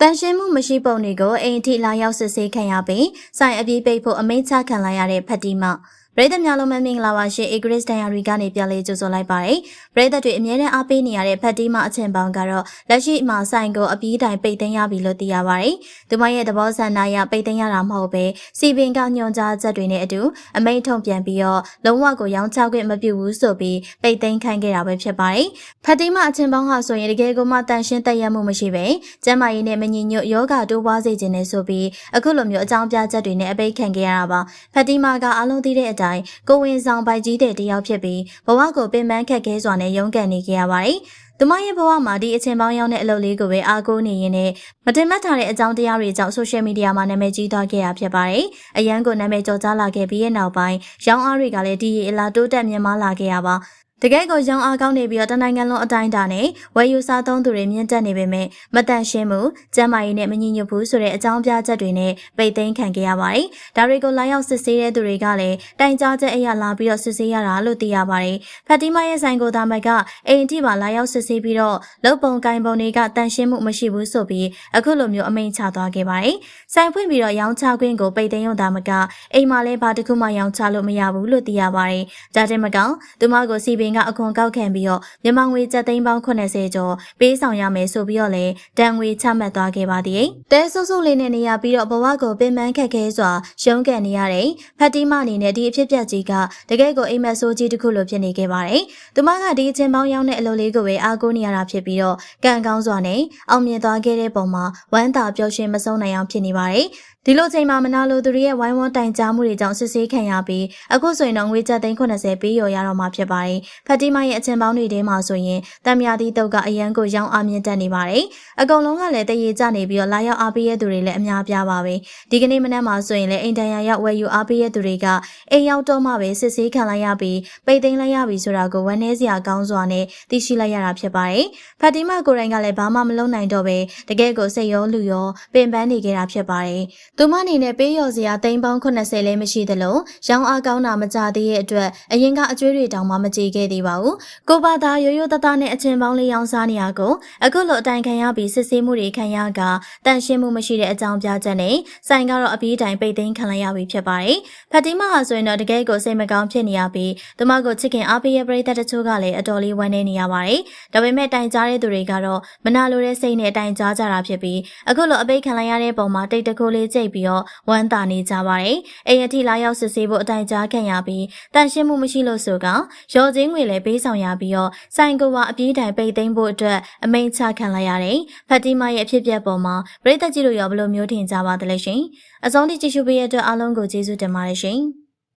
တန်ရှင်းမှုမရှိပုံတွေကိုအိမ်အထိလာရောက်စစ်ဆေးခံရပြီးဆိုင်အပြေးပိတ်ဖို့အမိန့်ချခံလိုက်ရတဲ့ဖတ်တီမ ပရိသတ်များလုံးမမင်္ဂလာပါရှင်အေဂရစ်ဒန်ယာရီကနေပြန်လေးကြိုဆိုလိုက်ပါတယ်ပရိသတ်တွေအမြဲတမ်းအားပေးနေရတဲ့ဖတ်တီမအချင်းပေါင်းကတော့လက်ရှိမှာဆိုင်ကိုအပြေးတိုင်ပိတ်သိမ်းရပြီလို့သိရပါတယ်သူမရဲ့သဘောဆန္ဒအရပိတ်သိမ်းရတာမဟုတ်ပဲစီပင်ကညွန်ကြားချက်တွေနဲ့အတူအမိန့်ထုတ်ပြန်ပြီးတော့လုံးဝကိုရောင်းချခွင့်မပြုဘူးဆိုပြီးပိတ်သိမ်းခိုင်းခဲ့တာပဲဖြစ်ပါတယ်ဖတ်တီမအချင်းပေါင်းဟာဆိုရင်တကယ်ကိုမှတန်ရှင်းတက်ရမှုမရှိပဲကျမ်းမာရေးနဲ့မညီညွတ်ယောဂတိုးပွားစေခြင်းနဲ့ဆိုပြီးအခုလိုမျိုးအကြောင်းပြချက်တွေနဲ့အပိတ်ခံခဲ့ရတာပါဖတ်တီမာကအလုံးသိတဲ့အတိုင်းကိုဝင်ဆောင်ပိုက်ကြီးတဲ့တယောက်ဖြစ်ပြီးဘဝကိုပင်ပန်းခက်ခဲစွာနဲ့ရုန်းကန်နေခဲ့ရပါတယ်သူမရဲ့ဘဝမှာဒီအချိန်ပေါင်းရောက်တဲ့အလုပ်လေးကိုပဲအားကိုးနေရင်းနဲ့မတင်မှတ်ထားတဲ့အကြောင်းတရားတွေကြောင့်ဆိုရှယ်မီဒီယာမှာနာမည်ကြီးသွားခဲ့ရဖြစ်ပါတယ်။အရန်ကိုနာမည်ကျော်ကြားလာခဲ့ပြီးရဲ့နောက်ပိုင်းရောင်းအားတွေကလည်းဒီရေအလားတိုးတက်မြင့်မားလာခဲ့ရပါ တကယ်ကိုရောင်းအားကောင်းနေပြီးတော့တနိုင်ငံလုံးအတိုင်းအတာနဲ့ဝယ်ယူစားသုံးသူတွေမြင့်တက်နေပေမဲ့မတန့်ရှင်းမှုကျန်းမာရေးနဲ့မညီညွတ်ဘူးဆိုတဲ့အကြောင်းပြချက်တွေနဲ့ပိတ်သိမ်းခံခဲ့ရပါတယ်။ဒါတွေကိုလာရောက်စစ်ဆေးတဲ့သူတွေကလည်းတိုင်ကြားချက်အရလာပြီးတော့စစ်ဆေးရတာလို့သိရပါတယ်။ဖတ်တီမာရဲ့ဆိုင်ကိုသားမကအိမ်အထိပါလာရောက်စစ်ဆေးပြီးတော့လုံပုံကိုင်ပုံတွေကတန့်ရှင်းမှုမရှိဘူးဆိုပြီးအခုလိုမျိုးအမိန့်ချသွားခဲ့ပါတယ်။ဆိုင်ဖွင့်ပြီးတော့ရောင်းချခွင့်ကိုပိတ်သိမ်းရုံသားမကအိမ်မှာလည်းဘာတစ်ခုမှရောင်းချလို့မရဘူးလို့သိရပါတယ်။ဒါတင်မကောင်သူမကိုစီပင်ကအခွန်ကောက်ခံပြီးတော့မြန်မာငွေကျပ်သိန်းပေါင်း80ကျော်ပေးဆောင်ရမယ်ဆိုပြီးတော့လည်းတန်ငွေချမှတ်သွားခဲ့ပါသေးတယ်။တဲဆုပ်ဆုပ်လေးနဲ့နေရပြီးတော့ဘဝကိုပင်ပန်းခက်ခဲစွာရုန်းကန်နေရတဲ့ဖတ်တီမအနေနဲ့ဒီအဖြစ်ပြက်ကြီးကတကယ်ကိုအိမ်မက်ဆိုးကြီးတစ်ခုလိုဖြစ်နေခဲ့ပါတယ်။သူမကဒီအချင်းပေါင်းရောက်တဲ့အလုပ်လေးကိုပဲအားကိုးနေရတာဖြစ်ပြီးတော့ကံကောင်းစွာနဲ့အောင်မြင်သွားခဲ့တဲ့ပုံမှာဝမ်းသာပျော်ရွှင်မဆုံးနိုင်အောင်ဖြစ်နေပါတယ်။ ဒီလိုချိန်မှာမနာလိုသူတွေရဲ့ဝိုင်းဝန်းတိုင်ကြားမှုတွေကြောင့်စစ်ဆေးခံရပြီးအခုဆိုရင်တော့ငွေကျပ်သိန်း80ပေးရော်ရတော့မှာဖြစ်ပါတယ်။ဖတ်တီမရဲ့အချင်းပေါင်းတွေထဲမှာဆိုရင်တံမြာသီးတုတ်ကအရန်ကိုရောင်းအားမြင့်တက်နေပါတယ်။အကုန်လုံးကလည်းတရေကျနေပြီးတော့လာရောက်အားပေးရသူတွေလည်းအများပြားပါပဲ။ဒီကနေ့မနက်မှာဆိုရင်လည်းအိမ်တန်ရရောက်ဝယ်ယူအားပေးရသူတွေကအိမ်ရောက်တော့မှပဲစစ်ဆေးခံလိုက်ရပြီးပိတ်သိမ်းလိုက်ရပြီဆိုတာကိုဝမ်းနည်းစရာကောင်းစွာနဲ့သိရှိလိုက်ရတာဖြစ်ပါတယ်။ဖတ်တီမကိုရိုင်းကလည်းဘာမှမလုပ်နိုင်တော့ပဲတကယ်ကိုစိတ်ရောလူရောပင်ပန်းနေခဲ့တာဖြစ်ပါတယ်။သူမအနေနဲ့ပေးရော်စရာသိန်းပေါင်း80လည်းမရှိသလိုရောင်းအားကောင်းတာမကြသေးတဲ့အတွက်အရင်ကအကျွေးတွေတောင်မှမကြေခဲ့သေးပါဘူး။ကိုပါသားရိုးရိုးသားသားနဲ့အချင်းပေါင်းလေးရောင်းစားနေရကိုအခုလိုအတိုင်ခံရပြီးစစ်ဆေးမှုတွေခံရကတန်ရှင်းမှုမရှိတဲ့အကြောင်းပြချက်နဲ့ဆိုင်ကတော့အပြေးတိုင်ပိတ်သိမ်းခံလိုက်ရပြီဖြစ်ပါတယ်။ဖတ်တီမာဟာဆိုရင်တော့တကယ်ကိုစိတ်မကောင်းဖြစ်နေရပြီးသူမကိုချစ်ခင်အားပေးရပရိသတ်တချို့ကလည်းအတော်လေးဝမ်းနည်းနေရပါတယ်။ဒါပေမဲ့တိုင်ကြားတဲ့သူတွေကတော့မနာလိုတဲ့စိတ်နဲ့တိုင်ကြားကြတာဖြစ်ပြီးအခုလိုအပိတ်ခံလိုက်ရတဲ့ပုံမှာတိတ်တကိုးလေးကြိတ်ပြီးတော့ဝမ်းသာနေကြပါတယ်။အိမ်အထိလာရောက်စစ်ဆေးဖို့အတိုင်ကြားခံရပြီးတန်ရှင်းမှုမရှိလို့ဆိုကရော်ချင်းငွေလည်းပေးဆောင်ရပြီးတော့ဆိုင်ကိုကအပြေးတိုင်ပိတ်သိမ်းဖို့အတွက်အမိန့်ချခံလိုက်ရတယ်။ဖတ်တီမာရဲ့အဖြစ်အပျက်ပေါ်မှာပြည်သက်ကြီးတို့ရောဘယ်လိုမျိုးထင်ကြပါသလဲရှင်။အဆုံးထိကြည့်ရှုပေးရတဲ့အတွက်အားလုံးကိုကျေးဇူးတင်ပါတယ်ရှင်။